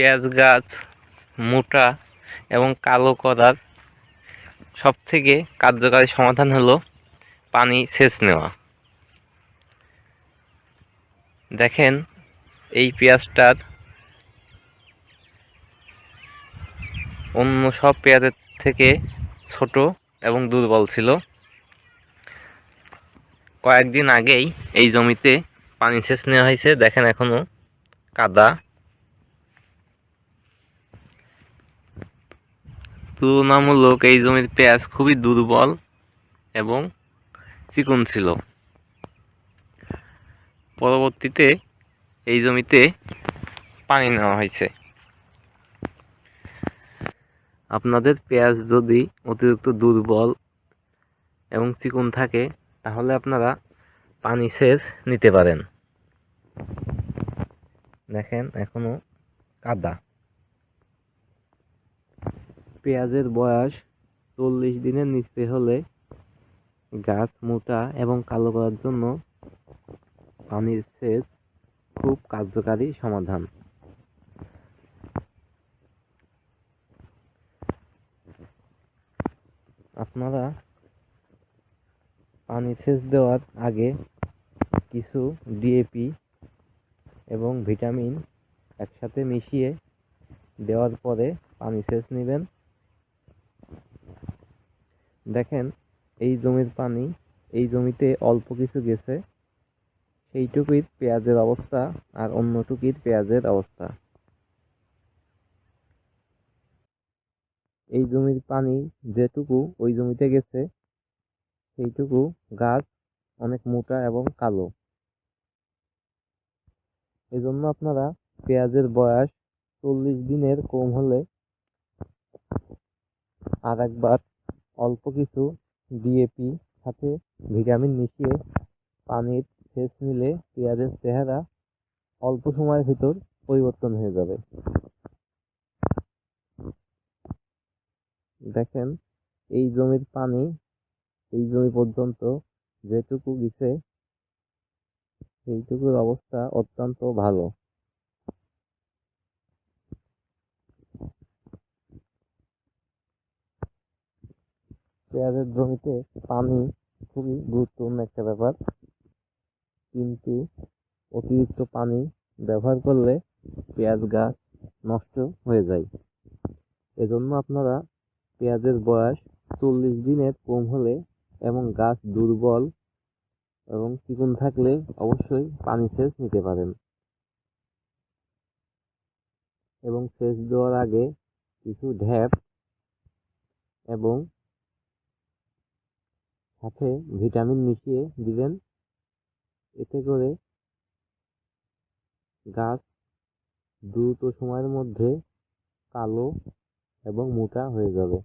পেঁয়াজ গাছ, মোটা এবং কালো করার সবথেকে কার্যকারী সমাধান হলো পানি সেচ নেওয়া। দেখেন, এই পেঁয়াজটার অন্য সব পেঁয়াজের থেকে ছোট এবং দুর্বল ছিল। কয়েকদিন আগেই এই জমিতে পানি সেচ নেওয়া হয়েছে। দেখেন এখনও কাদা তুলনামূলক এই জমির পেঁয়াজ খুবই দুর্বল এবং চিকন ছিল। পরবর্তীতে এই জমিতে পানি নেওয়া হয়েছে। আপনাদের পেঁয়াজ যদি অতিরিক্ত দুর্বল এবং চিকন থাকে, তাহলে আপনারা পানি সেচ নিতে পারেন। দেখেন, এখনও কাদা। পেঁয়াজের বয়স চল্লিশ দিনের নিচে হলে গাছ মোটা এবং কালো করার জন্য পানির সেচ খুব কার্যকারী সমাধান। আপনারা পানি সেচ দেওয়ার আগে কিছু ডিএপি এবং ভিটামিন একসাথে মিশিয়ে দেওয়ার পরে পানি সেচ নেবেন। দেখেন, এই জমির পানি, এই জমিতে অল্প কিছু গেছে। সেইটুকুই পেঁয়াজের অবস্থা আর অন্যটুকুই পেঁয়াজের অবস্থা। এই জমির পানি যেটুকু ওই জমিতে গেছে, সেইটুকু গাছ অনেক মোটা এবং কালো। এজন্য আপনারা পেঁয়াজের বয়স চল্লিশ দিনের কম হলে আর একবার অল্প কিছু ডিএপি সাথে ভিটামিন মিশিয়ে পানির সেচ নিলে পেঁয়াজের চেহারা অল্প সময়ের ভিতর পরিবর্তন হয়ে যাবে। দেখেন, এই জমির পানি এই জমি পর্যন্ত যেটুকু গেছে সেইটুকুর অবস্থা অত্যন্ত ভালো। পেঁয়াজের জমিতে পানি খুবই গুরুত্বপূর্ণ একটা ব্যাপার। কিন্তু অতিরিক্ত পানি ব্যবহার করলে পেঁয়াজ গাছ নষ্ট হয়ে যায়। এজন্য আপনারা পেঁয়াজের বয়স চল্লিশ দিনের কম হলে এবং গাছ দুর্বল এবং চিকন থাকলে অবশ্যই পানি সেচ নিতে পারেন। এবং সেচ দেওয়ার আগে কিছু ঢ্যাপ এবং সাথে ভিটামিন মিশিয়ে দিবেন। এতে করে গাছ দ্রুত সময়ের মধ্যে কালো এবং মোটা হয়ে যাবে।